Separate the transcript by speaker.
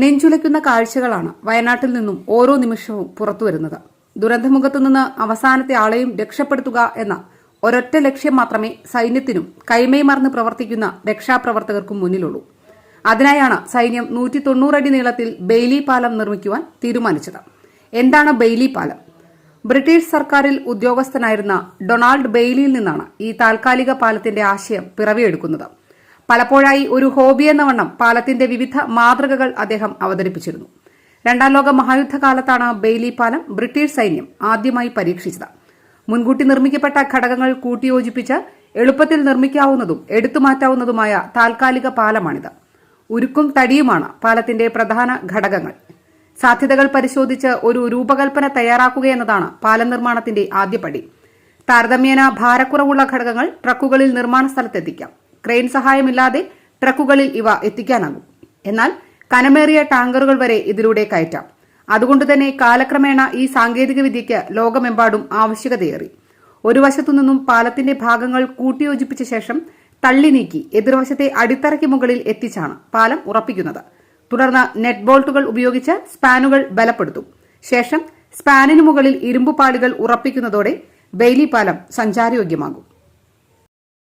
Speaker 1: നെഞ്ചുലയ്ക്കുന്ന കാഴ്ചകളാണ് വയനാട്ടിൽ നിന്നും ഓരോ നിമിഷവും പുറത്തുവരുന്നത്. ദുരന്തമുഖത്തു നിന്ന് അവസാനത്തെ ആളെയും രക്ഷപ്പെടുത്തുക എന്ന ഒരൊറ്റ ലക്ഷ്യം മാത്രമേ സൈന്യത്തിനും കൈമൈ മറന്ന് പ്രവർത്തിക്കുന്ന രക്ഷാപ്രവർത്തകർക്കും മുന്നിലുള്ളൂ. അതിനായാണ് സൈന്യം നൂറ്റി തൊണ്ണൂറടി നീളത്തിൽ ബെയ്ലി പാലം നിർമ്മിക്കുവാൻ തീരുമാനിച്ചത്. എന്താണ് ബെയ്ലി പാലം? ബ്രിട്ടീഷ് സർക്കാരിൽ ഉദ്യോഗസ്ഥനായിരുന്ന ഡൊണാൾഡ് ബെയ്ലിയിൽ നിന്നാണ് ഈ താൽക്കാലിക പാലത്തിന്റെ ആശയം പിറവിയെടുക്കുന്നത്. പലപ്പോഴായി ഒരു ഹോബി എന്ന വണ്ണം പാലത്തിന്റെ വിവിധ മാതൃകകൾ അദ്ദേഹം അവതരിപ്പിച്ചിരുന്നു. രണ്ടാം ലോക മഹായുദ്ധകാലത്താണ് ബെയ്ലി പാലം ബ്രിട്ടീഷ് സൈന്യം ആദ്യമായി പരീക്ഷിച്ചത്. മുൻകൂട്ടി നിർമ്മിക്കപ്പെട്ട ഘടകങ്ങൾ കൂട്ടിയോജിപ്പിച്ച് എളുപ്പത്തിൽ നിർമ്മിക്കാവുന്നതും എടുത്തുമാറ്റാവുന്നതുമായ താൽക്കാലിക പാലമാണിത്. ഉരുക്കും തടിയുമാണ് പാലത്തിന്റെ പ്രധാന ഘടകങ്ങൾ. സാധ്യതകൾ പരിശോധിച്ച് ഒരു രൂപകൽപ്പന തയ്യാറാക്കുകയെന്നതാണ് പാലം നിർമ്മാണത്തിന്റെ ആദ്യപടി. താരതമ്യേന ഭാരക്കുറവുള്ള ഘടകങ്ങൾ ട്രക്കുകളിൽ നിർമ്മാണ സ്ഥലത്തെത്തിക്കാം. ക്രെയിൻ സഹായമില്ലാതെ ട്രക്കുകളിൽ ഇവ എത്തിക്കാനാകും. എന്നാൽ കനമേറിയ ടാങ്കറുകൾ വരെ ഇതിലൂടെ കയറ്റാം. അതുകൊണ്ട് തന്നെ കാലക്രമേണ ഈ സാങ്കേതിക വിദ്യയ്ക്ക് ലോകമെമ്പാടും ആവശ്യകതയേറി. ഒരു വശത്തുനിന്നും പാലത്തിന്റെ ഭാഗങ്ങൾ കൂട്ടിയോജിപ്പിച്ച ശേഷം തള്ളി നീക്കി എതിർവശത്തെ അടിത്തറയ്ക്ക് മുകളിൽ എത്തിച്ചാണ് പാലം ഉറപ്പിക്കുന്നത്. തുടർന്ന് നെറ്റ് ബോൾട്ടുകൾ ഉപയോഗിച്ച് സ്പാനുകൾ ബലപ്പെടുത്തും. ശേഷം സ്പാനിന് മുകളിൽ ഇരുമ്പു പാളികൾ ഉറപ്പിക്കുന്നതോടെ ബെയ്ലി പാലം സഞ്ചാരയോഗ്യമാകും.